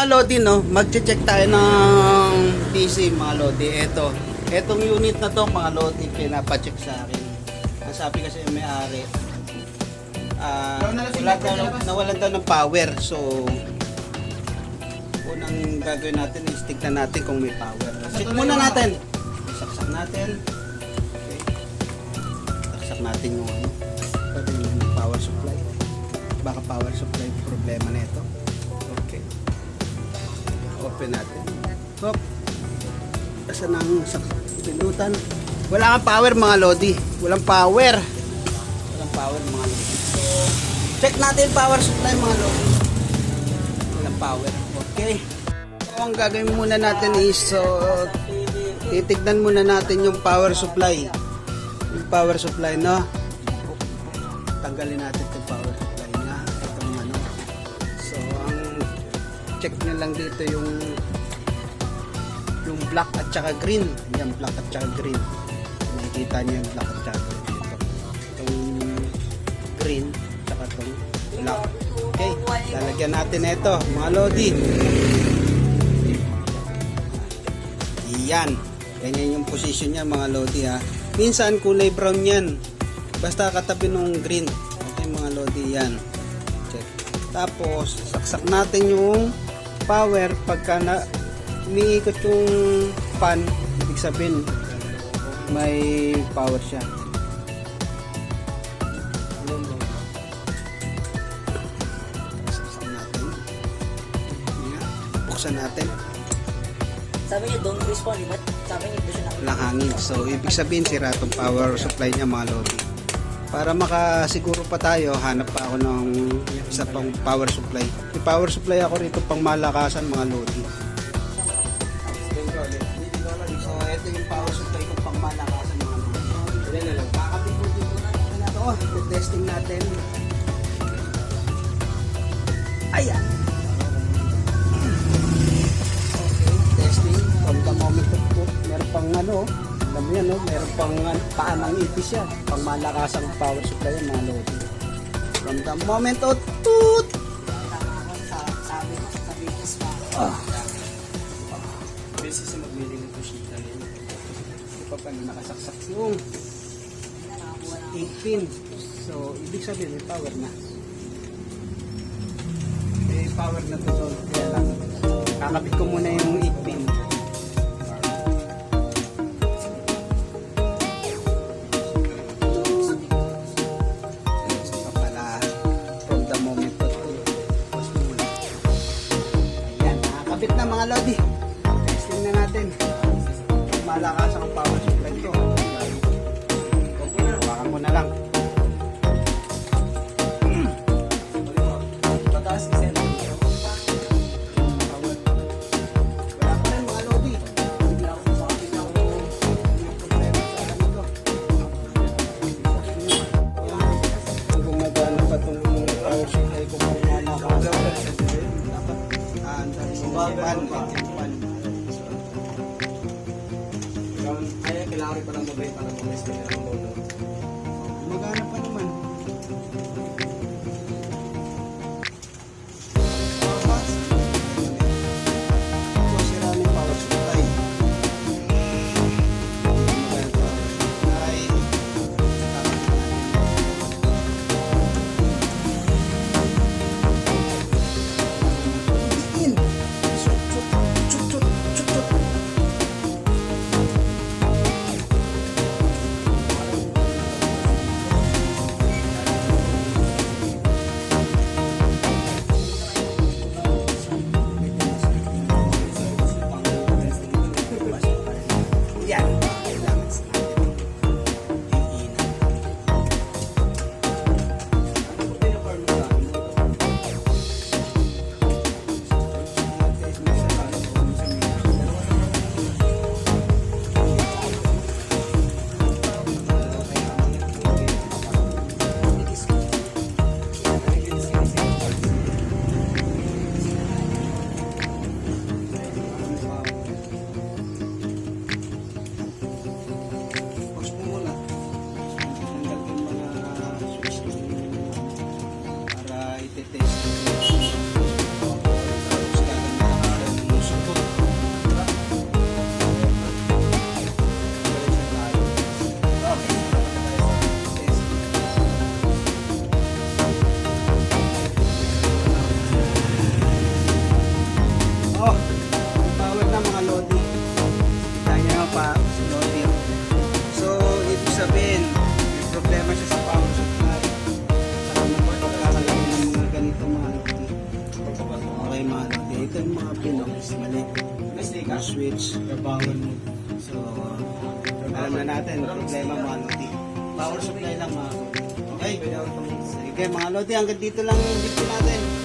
Mga Lodi, no? Magche-check tayo ng PC, mga Lodi. Ito. Etong unit na to, mga Lodi, pinapacheck sa akin. Ang sabi kasi yung may-ari, ah, wala daw, nawalan daw ng power. So, unang gagawin natin is tignan natin kung may power. Check muna natin. Saksak natin. Okay. Saksak natin yung ano. Pwede yung power supply. Baka power supply problema na ito. Open natin. Hop. Asan ang sak- pindutan? Wala kang power mga lodi. Walang power. Walang power mga lodi. So, check natin power supply mga lodi. Walang power. Okay. So, ang gagawin muna natin is so, titignan muna natin yung power supply. Yung power supply, no? Tanggalin natin itong power supply check nyo lang dito yung yung black at saka green. Yan, black at saka green. Makikita nyo yung black at saka green. Itong green, saka itong black. Okay, lalagyan natin ito, mga lodi. Yan. Ganyan yung position niya mga lodi ha. Minsan kulay brown yan. Basta katabi ng green. Okay mga lodi yan. Check. Tapos saksak natin yung power pagka na umiikot yung fan. Ibig sabihin may power siya. Buksan natin. Sabi niya, don't respond. Sabi niya, doon siya nakita? ng hangin. So, ibig sabihin sira itong power supply niya mga lodi. Para makasiguro pa tayo, hanap pa ako ng isa pang power supply. May power supply ako rito pang malakasan mga lodi. So, ito yung power supply ko pang malakasan mga lodi. Kakabit ko dito na natin ito. Testing natin. Ayan. Yan, no? meron pang ano, paan ng ipis yan. Pang malakas ang power supply yan, mga lodi. From the moment of sa ah, Beses na magbili ng pushita rin. ito pa pala nakasaksak yung 8 pin. So, ibig sabihin, may power na. May power na to. Kaya lang, kakabit ko muna yung mga lodi. Testing na natin. Malakas ang power supply ko. Hawakan mo na lang. Rin palang mabay para na ng motor. Gumagana pa naman. Switch. Kabangan mo. So, alam na natin, problema mga Lodi. Power supply lang mga Lodi. Okay? Sige mga Lodi, hanggang dito lang ang video natin.